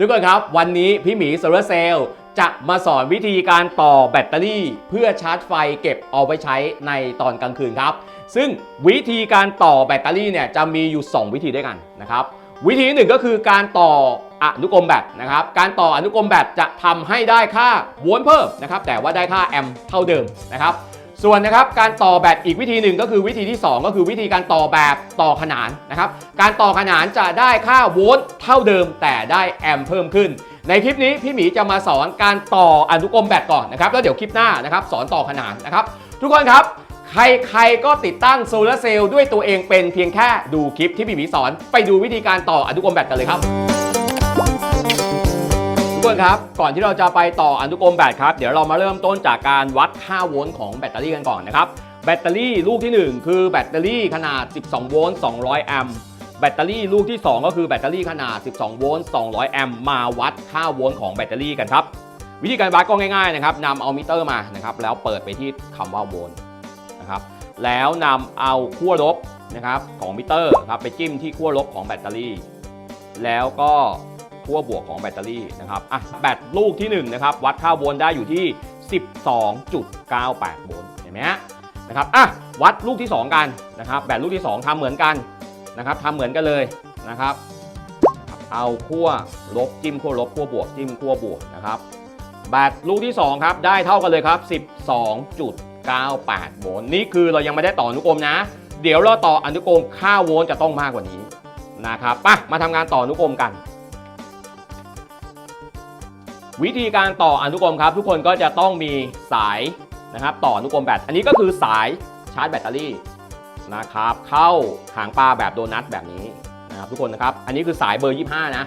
ทุกคนครับ วันนี้พี่หมีโซลาร์เซลล์จะมาสอนวิธีการต่อแบตเตอรี่ เพื่อชาร์จไฟเก็บเอาไว้ใช้ในตอนกลางคืนครับ ซึ่งวิธีการต่อแบตเตอรี่เนี่ยจะมีอยู่ 2 วิธีด้วยกันนะครับ วิธีหนึ่งก็คือการต่ออนุกรมแบตนะครับ การต่ออนุกรมแบตจะทำให้ได้ค่าโวลต์เพิ่มนะครับ แต่ว่าได้ค่าแอมป์เท่าเดิมนะครับ ส่วนนะครับการต่อแบตอีกวิธีหนึ่งก็คือวิธีที่ 2 ก็คือวิธีการต่อแบบต่อขนานนะครับการต่อขนานจะได้ค่าโวลต์เท่าเดิม แต่ได้แอมป์เพิ่มขึ้น ในคลิปนี้พี่หมีจะมาสอนการต่ออนุกรมแบตก่อนนะครับแล้วเดี๋ยวคลิปหน้านะครับสอนต่อขนานนะครับทุกคนครับใครๆก็ติดตั้งโซลาร์เซลล์ด้วยตัวเองเป็นเพียงแค่ดูคลิปที่พี่หมีสอน ไปดูวิธีการต่ออนุกรมแบตกันเลยครับ ทุกคนครับ ก่อนที่เราจะไปต่ออนุกรมแบตครับ เดี๋ยวเรามาเริ่มต้นจากการวัดค่าโวลต์ของแบตเตอรี่กันก่อนนะครับ แบตเตอรี่ลูกที่ 1 คือแบตเตอรี่ขนาด 12 โวลต์ 200 แอมป์ แบตเตอรี่ลูกที่ 2 ก็คือแบตเตอรี่ขนาด 12 โวลต์ 200 แอมป์มาวัดค่าโวลต์ของแบตเตอรี่กันครับ วิธีการวัดก็ง่ายๆนะครับนำเอามิเตอร์มานะครับ แล้วเปิดไปที่คำว่าโวลต์นะครับ แล้วนำเอาขั้วลบนะครับของมิเตอร์ครับไปจิ้มที่ขั้วลบของแบตเตอรี่ แล้วก็ ขั้วบวกของแบตเตอรี่นะครับอะแบตลูกที่1นะครับวัดค่าโวลต์ได้อยู่ที่ 12.98 โวลต์เห็นไหมฮะนะครับอะวัดลูกที่ 2 กันนะครับแบตลูกที่ 2ทำเหมือนกันนะครับทำเหมือนกันเลยนะครับ เอาขั้วลบจิ้มขั้วลบขั้วบวกจิ้มขั้วบวกนะครับแบตลูกที่ 2 ครับ ได้เท่ากันเลยครับ 12.98 โวลต์นี่คือเรายังไม่ได้ต่ออนุกรมนะ เดี๋ยวเราต่ออนุกรมค่าโวลต์จะต้องมากกว่านี้นะครับไปมาทำงานต่ออนุกรมกัน วิธีการต่ออนุกรมครับ ทุกคนก็จะต้องมีสายนะครับ ต่ออนุกรมแบตอันนี้ก็คือสายชาร์จแบตเตอรี่นะครับ เข้าหางปลาแบบโดนัทแบบนี้นะครับ ทุกคนนะครับ อันนี้คือสายเบอร์ 25 นะ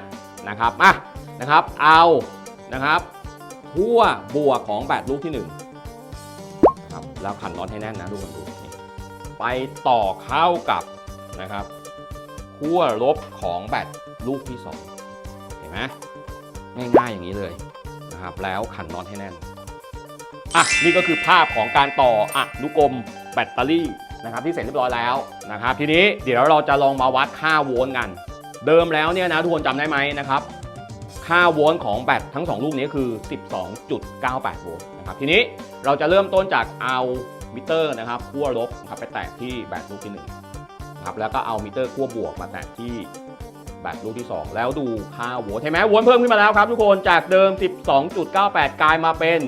นะครับอะนะครับเอานะครับขั้วบวกของแบตลูกที่1นะครับแล้วขันน็อตให้แน่นนะทุกคนดูไปต่อเข้ากับนะครับขั้วลบของแบตลูกที่ 2 เห็นไหมง่ายๆอย่างนี้เลย นะครับ แล้วขันน็อตให้แน่น อะ นี่ก็คือภาพของการต่ออะนุกรมแบตเตอรี่นะครับที่เสร็จเรียบร้อยแล้วนะครับ ทีนี้เดี๋ยวเราจะลองมาวัดค่าโวลต์กัน เดิมแล้วเนี่ยนะทุกคนจำได้ไหมนะครับค่าโวลต์ของแบตทั้ง 2 ลูกนี้คือ 12.98 โวลต์นะครับทีนี้เราจะเริ่มต้นจากเอามิเตอร์นะครับขั้วลบครับไปแตะที่แบตลูกที่1นะครับแล้วก็เอามิเตอร์ขั้วบวกมาแตะที่ แบตลูกที่ 2 แล้วดูค่าโวลต์เห็นไหมโวลต์เพิ่มขึ้นมาแล้วครับทุกคนจากเดิม 12.98 กลายมาเป็น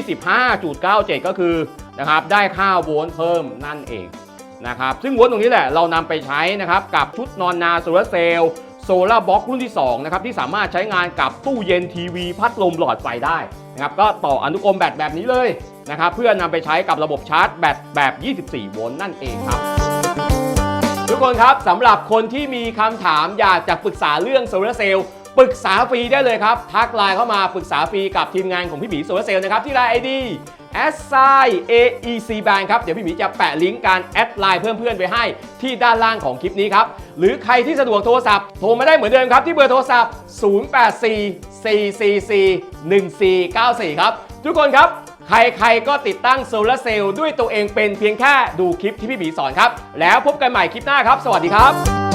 25.97 ก็คือนะครับได้ค่าโวลต์เพิ่มนั่นเองนะครับซึ่งโวลต์ตรงนี้แหละเรานำไปใช้นะครับกับชุดนอนนาโซลาร์เซลล์โซลาร์บ็อกรุ่นที่2นะครับที่สามารถใช้งานกับตู้เย็นทีวี พัดลมหลอดไฟได้นะครับก็ต่ออนุกรมแบตแบบนี้เลยนะครับเพื่อนำไปใช้กับระบบชาร์จแบตแบบ 24 โวลต์นั่นเองครับ ทุกคนครับสำหรับคนที่มีคำถามอยากจะปรึกษาเรื่องโซลาเซลล์ปรึกษาฟรีได้เลยครับ ทักไลน์เข้ามาปรึกษาฟรีกับทีมงานของพี่หมีโซลาเซลล์นะครับ ที่ไลน์ไอดี s i AEC Band ครับ เดี๋ยวพี่หมีจะแปะลิงก์การแอดไลน์เพิ่มเพื่อนไปให้ที่ด้านล่างของคลิปนี้ครับ หรือใครที่สะดวกโทรศัพท์โทรมาได้เหมือนเดิมครับ ที่เบอร์โทรศัพท์ 0844441494 ครับ ทุกคนครับ ใครๆก็ติดตั้งโซลาร์เซลล์ด้วยตัวเองเป็นเพียงแค่ดูคลิปที่พี่หมีสอนครับ แล้วพบกันใหม่คลิปหน้าครับ สวัสดีครับ